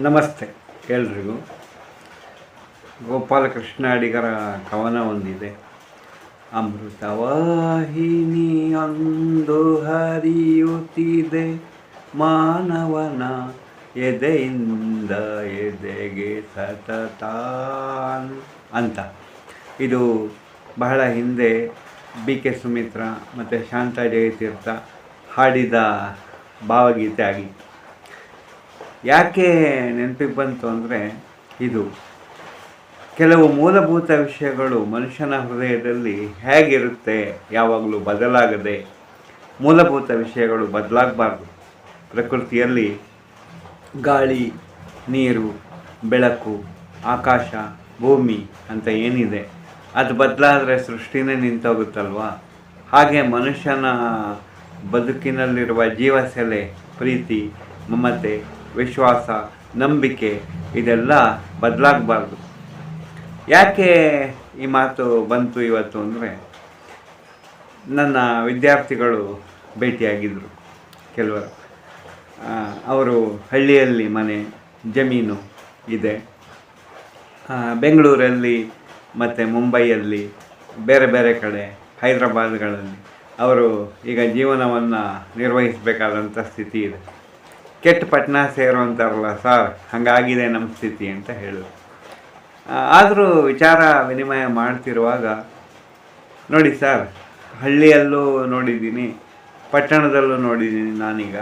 ನಮಸ್ತೆ, ಎಲ್ರಿಗೂ. ಗೋಪಾಲಕೃಷ್ಣ ಅಡಿಗರ ಕವನ ಒಂದಿದೆ. ಅಮೃತವಾಹಿನಿಯೊಂದು ಹರಿಯುತ್ತಿದೆ. ಮಾನವನ ಎದೆಯಿಂದ ಎದೆಗೆ ಸತತ ಅಂತ. ಇದು ಬಹಳ ಹಿಂದೆ ಬಿ ಕೆ ಸುಮಿತ್ರ ಮತ್ತು ಶಾಂತ ಜಯತೀರ್ಥ ಹಾಡಿದ ಭಾವಗೀತೆ ಆಗಿತ್ತು. ಯಾಕೆ ನೆನಪಿಗೆ ಬಂತು ಅಂದರೆ ಇದು. ಕೆಲವು ಮೂಲಭೂತ ವಿಷಯಗಳು ಮನುಷ್ಯನ ಹೃದಯದಲ್ಲಿ ಹೇಗಿರುತ್ತೆ, ಯಾವಾಗಲೂ ಬದಲಾಗದೆ ಮೂಲಭೂತ ವಿಷಯಗಳು ಬದಲಾಗಬಾರ್ದು. ಪ್ರಕೃತಿಯಲ್ಲಿ ಗಾಳಿ, ನೀರು, ಬೆಳಕು, ಆಕಾಶ, ಭೂಮಿ ಅಂತ ಏನಿದೆ, ಅದು ಬದಲಾದರೆ ಸೃಷ್ಟಿನೇ ನಿಂತೋಗುತ್ತಲ್ವಾ? ಹಾಗೆ ಮನುಷ್ಯನ ಬದುಕಿನಲ್ಲಿರುವ ಜೀವಸೆಲೆ, ಪ್ರೀತಿ, ಮಮತೆ ವಿಶ್ವಾಸ, ನಂಬಿಕೆ, ಇದೆಲ್ಲ ಬದಲಾಗಬಾರ್ದು. ಯಾಕೆ ಈ ಮಾತು ಬಂತು ಇವತ್ತು ಅಂದರೆ, ನನ್ನ ವಿದ್ಯಾರ್ಥಿಗಳು ಭೇಟಿಯಾಗಿದ್ದರು ಕೆಲವರು. ಅವರು ಹಳ್ಳಿಯಲ್ಲಿ ಮನೆ, ಜಮೀನು ಇದೆ. ಬೆಂಗಳೂರಲ್ಲಿ ಮತ್ತು ಮುಂಬೈಯಲ್ಲಿ, ಬೇರೆ ಬೇರೆ ಕಡೆ, ಹೈದರಾಬಾದ್ಗಳಲ್ಲಿ. ಅವರು ಈಗ ಜೀವನವನ್ನು ನಿರ್ವಹಿಸಬೇಕಾದಂಥ ಸ್ಥಿತಿ ಇದೆ. ಕೆಟ್ಟ ಪಟ್ಟಣ ಸೇರು ಅಂತಾರಲ್ಲ ಸರ್, ಹಾಗಾಗಿದೆ ನಮ್ಮ ಸ್ಥಿತಿ ಅಂತ ಹೇಳಿದ್ರು ಆದರೂ ವಿಚಾರ ವಿನಿಮಯ ಮಾಡ್ತಿರುವಾಗ, ನೋಡಿ ಸರ್, ಹಳ್ಳಿಯಲ್ಲೂ ನೋಡಿದ್ದೀನಿ, ಪಟ್ಟಣದಲ್ಲೂ ನೋಡಿದ್ದೀನಿ ನಾನೀಗ.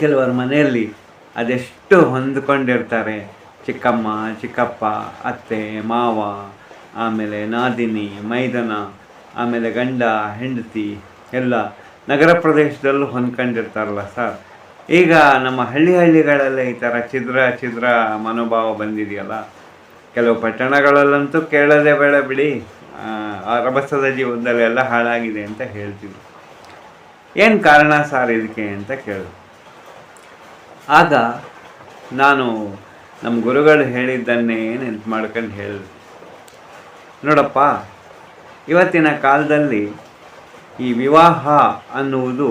ಕೆಲವರ ಮನೆಯಲ್ಲಿ ಅದೆಷ್ಟು ಹೊಂದ್ಕೊಂಡಿರ್ತಾರೆ, ಚಿಕ್ಕಮ್ಮ, ಚಿಕ್ಕಪ್ಪ, ಅತ್ತೆ, ಮಾವ, ಆಮೇಲೆ ನಾದಿನಿ, ಮೈದನ, ಆಮೇಲೆ ಗಂಡ, ಹೆಂಡತಿ, ಎಲ್ಲ ನಗರ ಪ್ರದೇಶದಲ್ಲೂ ಹೊಂದ್ಕೊಂಡಿರ್ತಾರಲ್ಲ ಸರ್. ಈಗ ನಮ್ಮ ಹಳ್ಳಿ ಹಳ್ಳಿಗಳಲ್ಲೇ ಈ ಥರ ಛಿದ್ರ ಛಿದ್ರ ಮನೋಭಾವ ಬಂದಿದೆಯಲ್ಲ? ಕೆಲವು ಪಟ್ಟಣಗಳಲ್ಲಂತೂ ಕೇಳದೆ ಬೇಡ ಬಿಡಿ. ರಭಸದ ಜೀವನದಲ್ಲಿ ಎಲ್ಲ ಹಾಳಾಗಿದೆ ಅಂತ ಹೇಳ್ತಿದ್ರು ಏನು ಕಾರಣ ಸಾರ್ ಇದಕ್ಕೆ ಅಂತ ಕೇಳಿದ್ರು ಆಗ ನಾನು ನಮ್ಮ ಗುರುಗಳು ಹೇಳಿದ್ದನ್ನೇ ನೆನ್ಪು ಮಾಡ್ಕೊಂಡು ಹೇಳಿದೆ. ನೋಡಪ್ಪ, ಇವತ್ತಿನ ಕಾಲದಲ್ಲಿ ಈ ವಿವಾಹ ಅನ್ನುವುದು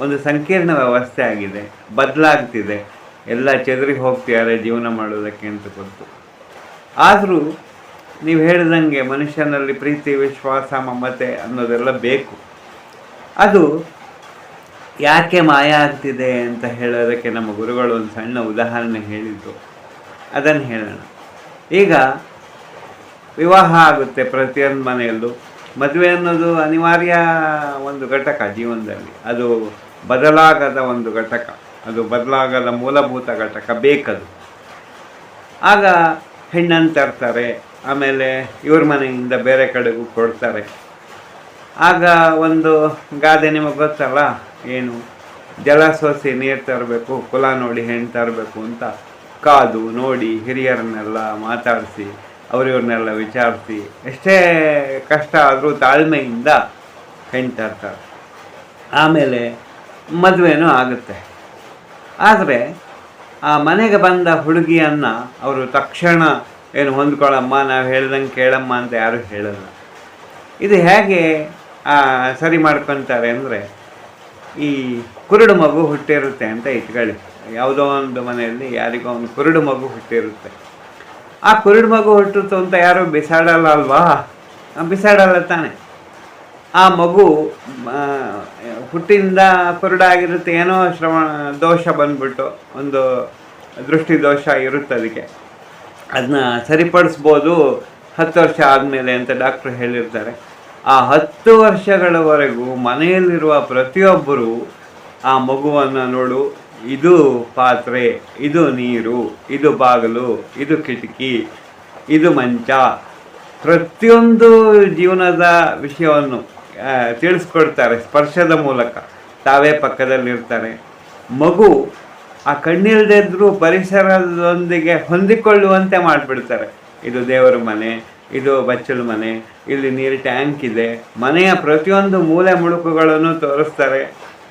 ಒಂದು ಸಂಕೀರ್ಣ ವ್ಯವಸ್ಥೆ ಆಗಿದೆ. ಬದಲಾಗ್ತಿದೆ. ಎಲ್ಲ ಚದುರಿ ಹೋಗ್ತಿದ್ದಾರೆ ಜೀವನ ಮಾಡೋದಕ್ಕೆ ಅಂತ ಗೊತ್ತು. ಆದರೂ ನೀವು ಹೇಳಿದಂಗೆ ಮನುಷ್ಯನಲ್ಲಿ ಪ್ರೀತಿ, ವಿಶ್ವಾಸ, ಮಮತೆ ಅನ್ನೋದೆಲ್ಲ ಬೇಕು. ಅದು ಯಾಕೆ ಮಾಯ ಆಗ್ತಿದೆ ಅಂತ ಹೇಳೋದಕ್ಕೆ ನಮ್ಮ ಗುರುಗಳು ಒಂದು ಸಣ್ಣ ಉದಾಹರಣೆ ಹೇಳಿದ್ದು. ಅದನ್ನು ಹೇಳೋಣ. ಈಗ ವಿವಾಹ ಆಗುತ್ತೆ ಪ್ರತಿಯೊಂದು ಮನೆಯಲ್ಲೂ. ಮದುವೆ ಅನ್ನೋದು ಅನಿವಾರ್ಯ ಒಂದು ಘಟಕ ಜೀವನದಲ್ಲಿ. ಅದು ಬದಲಾಗದ ಒಂದು ಘಟಕ. ಅದು ಬದಲಾಗದ ಮೂಲಭೂತ ಘಟಕ ಬೇಕದು. ಆಗ ಹೆಣ್ಣನ್ನು ತರ್ತಾರೆ, ಆಮೇಲೆ ಇವ್ರ ಮನೆಯಿಂದ ಬೇರೆ ಕಡೆಗೂ ಕೊಡ್ತಾರೆ. ಆಗ ಒಂದು ಗಾದೆ ನಿಮಗೆ ಗೊತ್ತಲ್ಲ, ಏನು? ಜಲ ಸೋಸಿ ನೀರು ತರಬೇಕು, ಕುಲ ನೋಡಿ ಹೆಣ್ಣು ತರಬೇಕು ಅಂತ ಕಾದು ನೋಡಿ ಹಿರಿಯರನ್ನೆಲ್ಲ ಮಾತಾಡಿಸಿ, ಅವರಿವ್ರನ್ನೆಲ್ಲ ವಿಚಾರಿಸಿ, ಎಷ್ಟೇ ಕಷ್ಟ ಆದರೂ ತಾಳ್ಮೆಯಿಂದ ಹೆಣ್ಣು ತರ್ತಾರೆ. ಆಮೇಲೆ ಮದುವೆನೂ ಆಗುತ್ತೆ. ಆದರೆ ಆ ಮನೆಗೆ ಬಂದ ಹುಡುಗಿಯನ್ನು ಅವರು ತಕ್ಷಣ ಏನು ಹೊಂದ್ಕೊಳ್ಳಮ್ಮ ನಾವು ಹೇಳ್ದಂಗೆ ಕೇಳಮ್ಮ ಅಂತ ಯಾರೂ ಹೇಳಲ್ಲ. ಇದು ಹೇಗೆ ಸರಿ ಮಾಡ್ಕೊತಾರೆ ಅಂದರೆ ಈ ಕುರುಡು ಮಗು ಹುಟ್ಟಿರುತ್ತೆ ಅಂತ ಇಟ್ಕೊಳ್ಳಿ. ಯಾವುದೋ ಒಂದು ಮನೆಯಲ್ಲಿ ಯಾರಿಗೋ ಒಂದು ಕುರುಡು ಮಗು ಹುಟ್ಟಿರುತ್ತೆ. ಆ ಕುರುಡು ಮಗು ಹುಟ್ಟಿತು ಅಂತ ಯಾರೂ ಬಿಸಾಡಲ್ಲ ಅಲ್ವಾ? ಬಿಸಾಡಲ್ಲ ತಾನೆ. ಆ ಮಗು ಹುಟ್ಟಿನಿಂದ ಕುರುಡಾಗಿರುತ್ತೆ ಏನೋ ಶ್ರವಣ, ದೋಷ ಬಂದ್ಬಿಟ್ಟು, ಒಂದು ದೃಷ್ಟಿ ದೋಷ ಇರುತ್ತೆ ಅದಕ್ಕೆ. ಅದನ್ನ ಸರಿಪಡಿಸ್ಬೋದು, ಹತ್ತು ವರ್ಷ ಆದಮೇಲೆ ಅಂತ ಡಾಕ್ಟ್ರು ಹೇಳಿರ್ತಾರೆ. ಆ ಹತ್ತು ವರ್ಷಗಳವರೆಗೂ ಮನೆಯಲ್ಲಿರುವ ಪ್ರತಿಯೊಬ್ಬರು ಆ ಮಗುವನ್ನು ನೋಡು, ಇದು ಪಾತ್ರೆ, ಇದು ನೀರು, ಇದು ಬಾಗಿಲು, ಇದು ಕಿಟಕಿ, ಇದು ಮಂಚ. ಪ್ರತಿಯೊಂದು ಜೀವನದ ವಿಷಯವನ್ನು ತಿಳಿಸ್ಕೊಡ್ತಾರೆ ಸ್ಪರ್ಶದ ಮೂಲಕ. ತಾವೇ ಪಕ್ಕದಲ್ಲಿರ್ತಾರೆ. ಮಗು ಆ ಕಣ್ಣಿಲ್ಲದೆ ಇದ್ದರೂ ಪರಿಸರದೊಂದಿಗೆ ಹೊಂದಿಕೊಳ್ಳುವಂತೆ ಮಾಡಿಬಿಡ್ತಾರೆ. ಇದು ದೇವರ ಮನೆ, ಇದು ಬಚ್ಚಲ ಮನೆ, ಇಲ್ಲಿ ನೀರು ಟ್ಯಾಂಕ್ ಇದೆ. ಮನೆಯ ಪ್ರತಿಯೊಂದು ಮೂಲೆ ಮುಳುಕುಗಳನ್ನು ತೋರಿಸ್ತಾರೆ.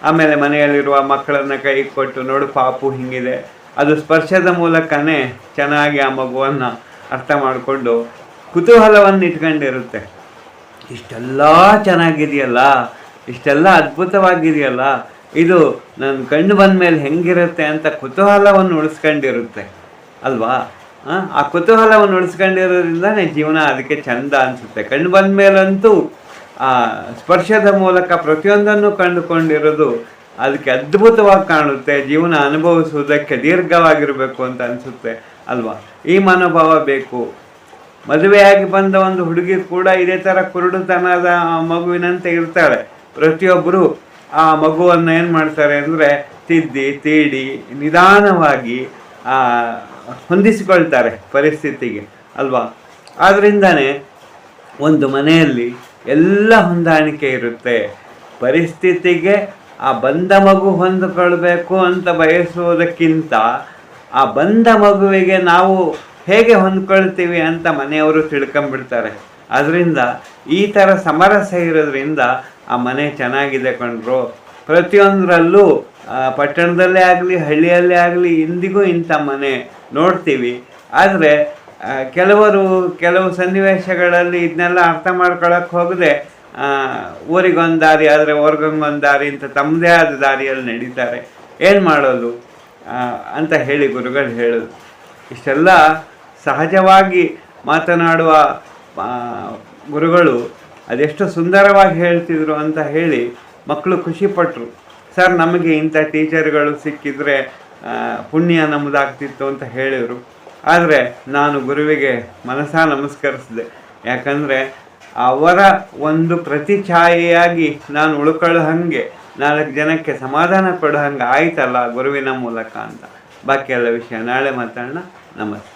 ಆಮೇಲೆ ಮನೆಯಲ್ಲಿರುವ ಮಕ್ಕಳನ್ನು ಕೈ ಕೊಟ್ಟು, ನೋಡು ಪಾಪು ಹಿಂಗಿದೆ. ಅದು ಸ್ಪರ್ಶದ ಮೂಲಕನೇ ಚೆನ್ನಾಗಿ ಆ ಮಗುವನ್ನು ಅರ್ಥ ಮಾಡಿಕೊಂಡು ಕುತೂಹಲವನ್ನು ಇಟ್ಕೊಂಡಿರುತ್ತೆ ಇಷ್ಟೆಲ್ಲ ಚೆನ್ನಾಗಿದೆಯಲ್ಲ ಇಷ್ಟೆಲ್ಲ ಅದ್ಭುತವಾಗಿದೆಯಲ್ಲ ಇದು ನನ್ನ ಕಣ್ಣು ಬಂದ ಮೇಲೆ ಹೆಂಗಿರುತ್ತೆ ಅಂತ ಕುತೂಹಲವನ್ನು ಉಳಿಸ್ಕೊಂಡಿರುತ್ತೆ ಅಲ್ವಾ? ಆ, ಕುತೂಹಲವನ್ನು ಉಳಿಸ್ಕೊಂಡಿರೋದ್ರಿಂದನೇ ಜೀವನ ಅದಕ್ಕೆ ಚಂದ ಅನಿಸುತ್ತೆ. ಕಣ್ಣು ಬಂದ ಮೇಲಂತೂ ಆ ಸ್ಪರ್ಶದ ಮೂಲಕ ಪ್ರತಿಯೊಂದನ್ನು ಕಂಡುಕೊಂಡಿರೋದು ಅದಕ್ಕೆ ಅದ್ಭುತವಾಗಿ ಕಾಣುತ್ತೆ ಜೀವನ ಅನುಭವಿಸುವುದಕ್ಕೆ ದೀರ್ಘವಾಗಿರಬೇಕು ಅಂತ ಅನಿಸುತ್ತೆ ಅಲ್ವಾ? ಈ ಮನೋಭಾವ ಬೇಕು. ಮದುವೆಯಾಗಿ ಬಂದ ಒಂದು ಹುಡುಗಿ ಕೂಡ ಇದೇ ಥರ ಕುರುಡುತನದ ಮಗುವಿನಂತೆ ಇರ್ತಾಳೆ. ಪ್ರತಿಯೊಬ್ಬರು ಆ ಮಗುವನ್ನು ಏನು ಮಾಡ್ತಾರೆ ಅಂದರೆ ತಿದ್ದಿ, ತೀಡಿ, ನಿಧಾನವಾಗಿ ಹೊಂದಿಸಿಕೊಳ್ತಾರೆ ಪರಿಸ್ಥಿತಿಗೆ, ಅಲ್ವಾ? ಆದ್ದರಿಂದನೇ ಒಂದು ಮನೆಯಲ್ಲಿ ಎಲ್ಲ ಹೊಂದಾಣಿಕೆ ಇರುತ್ತೆ. ಪರಿಸ್ಥಿತಿಗೆ ಆ ಬಂದ ಮಗು ಹೊಂದಿಕೊಳ್ಬೇಕು ಅಂತ ಬಯಸುವುದಕ್ಕಿಂತ ಆ ಬಂದ ಮಗುವಿಗೆ ನಾವು ಹೇಗೆ ಹೊಂದ್ಕೊಳ್ತೀವಿ ಅಂತ ಮನೆಯವರು ತಿಳ್ಕೊಂಬಿಡ್ತಾರೆ. ಅದರಿಂದ ಈ ಥರ ಸಮರಸ ಇರೋದ್ರಿಂದ ಆ ಮನೆ ಚೆನ್ನಾಗಿದೆ ಕಂಡ್ರು ಪ್ರತಿಯೊಂದರಲ್ಲೂ ಪಟ್ಟಣದಲ್ಲೇ ಆಗಲಿ, ಹಳ್ಳಿಯಲ್ಲೇ ಆಗಲಿ ಇಂದಿಗೂ ಇಂಥ ಮನೆ ನೋಡ್ತೀವಿ. ಆದರೆ ಕೆಲವರು, ಕೆಲವು ಸನ್ನಿವೇಶಗಳಲ್ಲಿ ಇದನ್ನೆಲ್ಲ ಅರ್ಥ ಮಾಡ್ಕೊಳಕ್ಕೆ ಹೋಗದೆ ಊರಿಗೊಂದು ದಾರಿ ಆದರೆ ಊರಿಗೊಂದು ದಾರಿ ಅಂತ ತಮ್ಮದೇ ಆದ ದಾರಿಯಲ್ಲಿ ನಡೀತಾರೆ. ಏನು ಮಾಡೋದು? ಅಂತ ಹೇಳಿ ಗುರುಗಳು ಹೇಳೋದು. ಇಷ್ಟೆಲ್ಲ ಸಹಜವಾಗಿ ಮಾತನಾಡುವ ಗುರುಗಳು ಅದೆಷ್ಟು ಸುಂದರವಾಗಿ ಹೇಳ್ತಿದ್ರು ಅಂತ ಹೇಳಿ ಮಕ್ಕಳು ಖುಷಿಪಟ್ಟರು ಸರ್, ನಮಗೆ ಇಂಥ ಟೀಚರ್ಗಳು ಸಿಕ್ಕಿದ್ರೆ ಪುಣ್ಯ ನಮ್ಮದಾಗ್ತಿತ್ತು ಅಂತ ಹೇಳಿದರು. ಆದರೆ ನಾನು ಗುರುವಿಗೆ ಮನಸ ನಮಸ್ಕರಿಸಿದೆ. ಯಾಕಂದರೆ ಅವರ ಒಂದು ಪ್ರತಿಛಾಯೆಯಾಗಿ ನಾನು ಉಳ್ಕೊಳ್ಳೋ ಹಾಗೆ, ನಾಲ್ಕು ಜನಕ್ಕೆ ಸಮಾಧಾನ ಕೊಡೋ ಹಂಗೆ ಆಯ್ತಲ್ಲ ಗುರುವಿನ ಮೂಲಕ ಅಂತ. ಬಾಕಿ ಎಲ್ಲ ವಿಷಯ. ನಾಳೆ ಮಾತಾಡೋಣ. ನಮಸ್ತೆ.